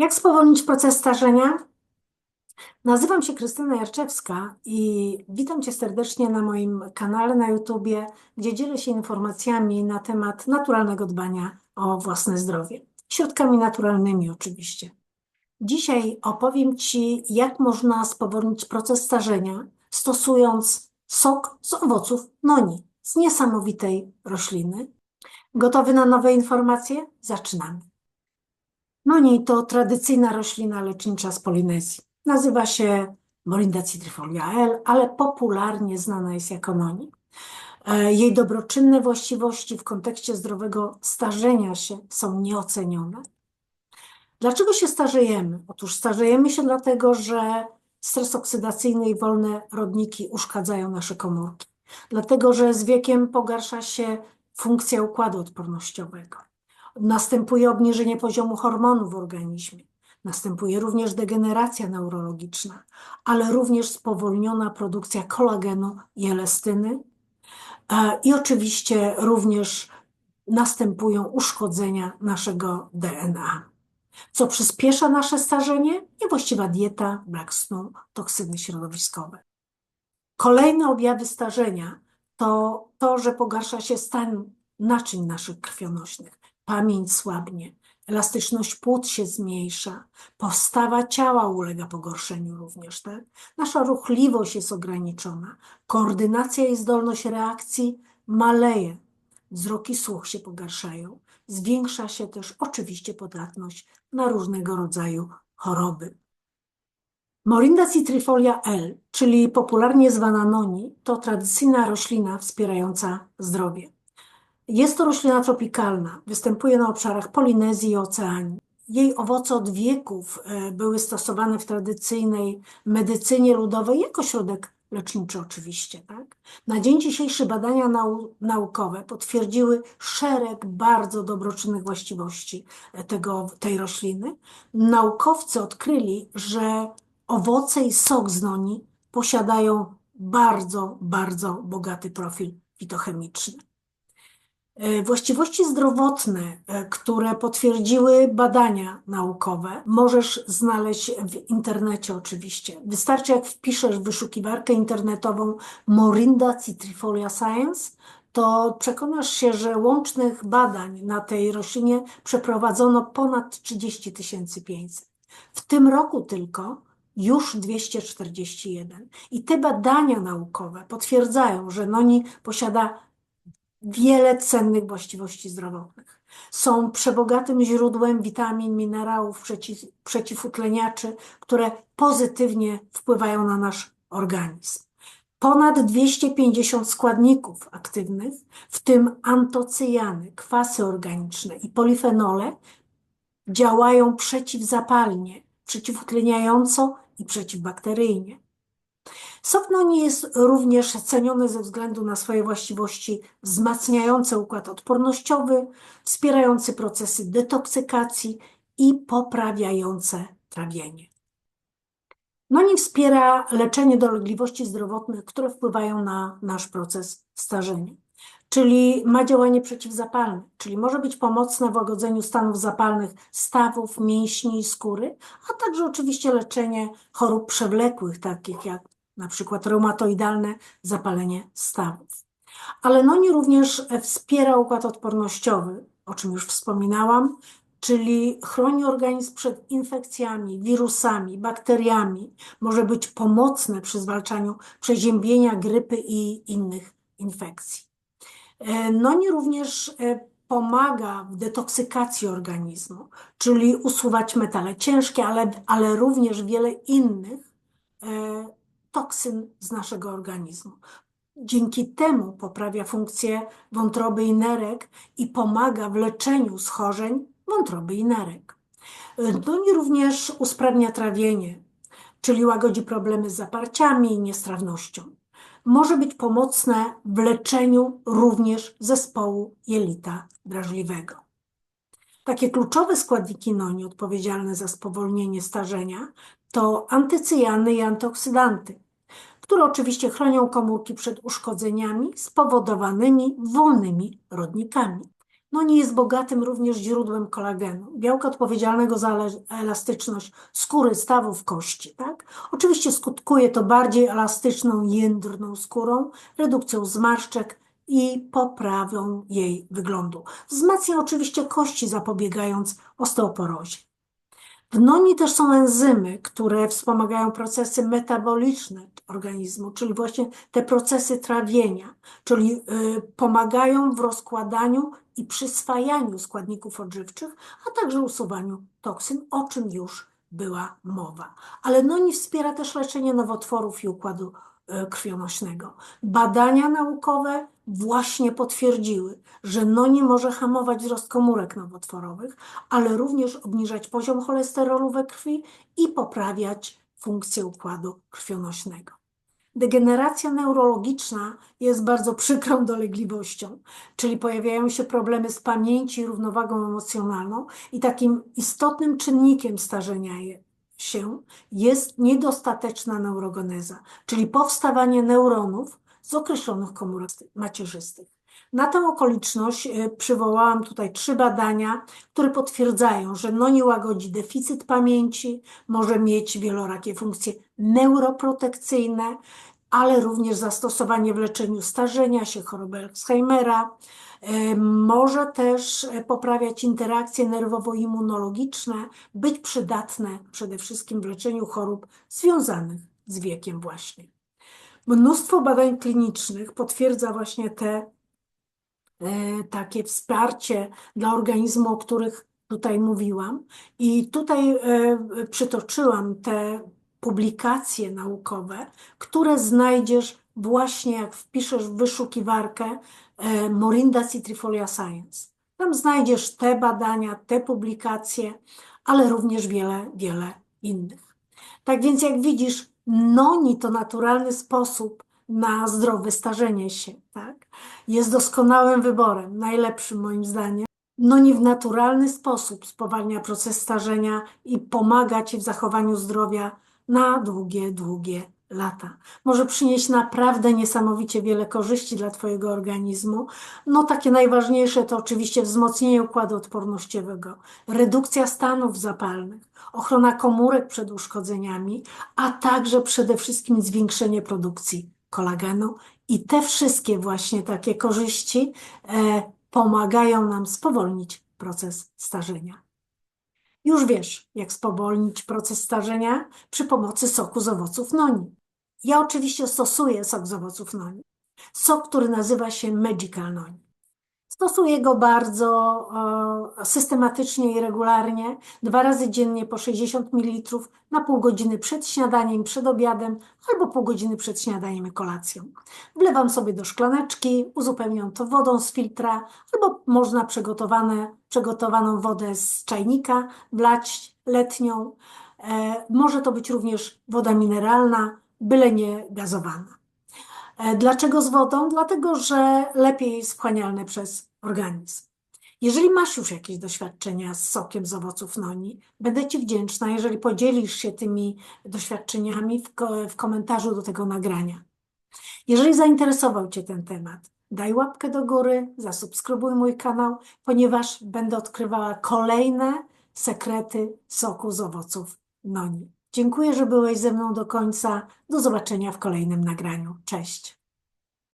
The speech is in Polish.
Jak spowolnić proces starzenia? Nazywam się Krystyna Jarczewska i witam Cię serdecznie na moim kanale na YouTubie, gdzie dzielę się informacjami na temat naturalnego dbania o własne zdrowie. Środkami naturalnymi oczywiście. Dzisiaj opowiem Ci, jak można spowolnić proces starzenia, stosując sok z owoców noni, z niesamowitej rośliny. Gotowy na nowe informacje? Zaczynamy. Noni to tradycyjna roślina lecznicza z Polinezji. Nazywa się Morinda citrifolia L, ale popularnie znana jest jako noni. E, Jej dobroczynne właściwości w kontekście zdrowego starzenia się są nieocenione. Dlaczego się starzejemy? Otóż starzejemy się dlatego, że stres oksydacyjny i wolne rodniki uszkadzają nasze komórki. Dlatego, że z wiekiem pogarsza się funkcja układu odpornościowego. Następuje obniżenie poziomu hormonów w organizmie. Następuje również degeneracja neurologiczna, ale również spowolniona produkcja kolagenu i elastyny. E, I oczywiście również następują uszkodzenia naszego DNA. Co przyspiesza nasze starzenie? Niewłaściwa dieta, brak snu, toksyny środowiskowe. Kolejne objawy starzenia to to, że pogarsza się stan naczyń naszych krwionośnych, pamięć słabnie, elastyczność płuc się zmniejsza, postawa ciała ulega pogorszeniu również, tak? Nasza ruchliwość jest ograniczona, koordynacja i zdolność reakcji maleje, wzrok i słuch się pogarszają, zwiększa się też oczywiście podatność na różnego rodzaju choroby. Morinda citrifolia L, czyli popularnie zwana noni, to tradycyjna roślina wspierająca zdrowie. Jest to roślina tropikalna, występuje na obszarach Polinezji i Oceanii. Jej owoce od wieków e, były stosowane w tradycyjnej medycynie ludowej jako środek leczniczy oczywiście. Tak? Na dzień dzisiejszy badania nau naukowe potwierdziły szereg bardzo dobroczynnych właściwości e, tego, tej rośliny. Naukowcy odkryli, że owoce i sok z noni posiadają bardzo, bardzo bogaty profil fitochemiczny. E, właściwości zdrowotne, e, które potwierdziły badania naukowe, możesz znaleźć w internecie oczywiście. Wystarczy, jak wpiszesz w wyszukiwarkę internetową Morinda citrifolia science, to przekonasz się, że łącznych badań na tej roślinie przeprowadzono ponad 30 500. W tym roku tylko już 241. I te badania naukowe potwierdzają, że noni posiada wiele cennych właściwości zdrowotnych. Są przebogatym źródłem witamin, minerałów, przeciw, przeciwutleniaczy, które pozytywnie wpływają na nasz organizm. Ponad 250 składników aktywnych, w tym antocyjany, kwasy organiczne i polifenole, działają przeciwzapalnie, przeciwutleniająco i przeciwbakteryjnie. Sok noni jest również ceniony ze względu na swoje właściwości wzmacniające układ odpornościowy, wspierający procesy detoksykacji i poprawiające trawienie. Noni wspiera leczenie dolegliwości zdrowotnych, które wpływają na nasz proces starzenia czyli ma działanie przeciwzapalne, czyli może być pomocne w łagodzeniu stanów zapalnych stawów, mięśni i skóry, a także oczywiście leczenie chorób przewlekłych, takich jak na przykład reumatoidalne zapalenie stawów. Ale noni również wspiera układ odpornościowy, o czym już wspominałam, czyli chroni organizm przed infekcjami, wirusami, bakteriami, może być pomocne przy zwalczaniu przeziębienia, grypy i innych infekcji. E, noni również e, pomaga w detoksykacji organizmu, czyli usuwać metale ciężkie, ale, ale również wiele innych e, toksyn z naszego organizmu. Dzięki temu poprawia funkcję wątroby i nerek i pomaga w leczeniu schorzeń wątroby i nerek. Noni również usprawnia trawienie, czyli łagodzi problemy z zaparciami i niestrawnością może być pomocne w leczeniu również zespołu jelita drażliwego. Takie kluczowe składniki noni odpowiedzialne za spowolnienie starzenia to antycyjany i antyoksydanty, które oczywiście chronią komórki przed uszkodzeniami spowodowanymi wolnymi rodnikami. Noni jest bogatym również źródłem kolagenu, białka odpowiedzialnego za elastyczność skóry, stawów, kości, tak? Oczywiście skutkuje to bardziej elastyczną, jędrną skórą, redukcją zmarszczek i poprawą jej wyglądu. Wzmacnia oczywiście kości, zapobiegając osteoporozie. W noni też są enzymy, które wspomagają procesy metaboliczne organizmu, czyli właśnie te procesy trawienia, czyli y, pomagają w rozkładaniu i przyswajaniu składników odżywczych, a także usuwaniu toksyn, o czym już była mowa. Ale noni wspiera też leczenie nowotworów i układu y, krwionośnego. Badania naukowe właśnie potwierdziły, że noni może hamować wzrost komórek nowotworowych, ale również obniżać poziom cholesterolu we krwi i poprawiać funkcję układu krwionośnego. Degeneracja neurologiczna jest bardzo przykrą dolegliwością, czyli pojawiają się problemy z pamięci równowagą emocjonalną, i takim istotnym czynnikiem starzenia się jest niedostateczna neurogeneza, czyli powstawanie neuronów z określonych komórek macierzystych. Na tę okoliczność y, przywołałam tutaj trzy badania, które potwierdzają, że noni łagodzi deficyt pamięci, może mieć wielorakie funkcje neuroprotekcyjne, ale również zastosowanie w leczeniu starzenia się, choroby Alzheimera. Y, Może też y, poprawiać interakcje nerwowo-immunologiczne, być przydatne przede wszystkim w leczeniu chorób związanych z wiekiem właśnie. Mnóstwo badań klinicznych potwierdza właśnie te e, takie wsparcie dla organizmu, o których tutaj mówiłam. I tutaj e, przytoczyłam te publikacje naukowe, które znajdziesz właśnie jak wpiszesz w wyszukiwarkę e, Morinda Citrifolia Science. Tam znajdziesz te badania, te publikacje, ale również wiele, wiele innych. Tak więc jak widzisz, noni to naturalny sposób na zdrowe starzenie się, tak? Jest doskonałym wyborem, najlepszym moim zdaniem. Noni w naturalny sposób spowalnia proces starzenia i pomaga Ci w zachowaniu zdrowia na długie, długie lata. Może przynieść naprawdę niesamowicie wiele korzyści dla Twojego organizmu. No takie najważniejsze to oczywiście wzmocnienie układu odpornościowego, redukcja stanów zapalnych, ochrona komórek przed uszkodzeniami, a także przede wszystkim zwiększenie produkcji kolagenu. I te wszystkie właśnie takie korzyści e, pomagają nam spowolnić proces starzenia. Już wiesz, jak spowolnić proces starzenia przy pomocy soku z owoców noni. Ja oczywiście stosuję sok z owoców noni. Sok, który nazywa się Magical Noni. Stosuję go bardzo e, systematycznie i regularnie, dwa razy dziennie po 60 ml na pół godziny przed śniadaniem, przed obiadem albo pół godziny przed śniadaniem i kolacją. Wlewam sobie do szklaneczki, uzupełniam to wodą z filtra albo można przygotowane, przygotowaną wodę z czajnika wlać letnią. E, może to być również woda mineralna, byle nie gazowana. E, Dlaczego z wodą? Dlatego, że lepiej jest wchłanialne przez organizm. Jeżeli masz już jakieś doświadczenia z sokiem z owoców noni, będę Ci wdzięczna, jeżeli podzielisz się tymi doświadczeniami w, ko- w komentarzu do tego nagrania. Jeżeli zainteresował Cię ten temat, daj łapkę do góry, zasubskrybuj mój kanał, ponieważ będę odkrywała kolejne sekrety soku z owoców noni. Dziękuję, że byłeś ze mną do końca. Do zobaczenia w kolejnym nagraniu. Cześć.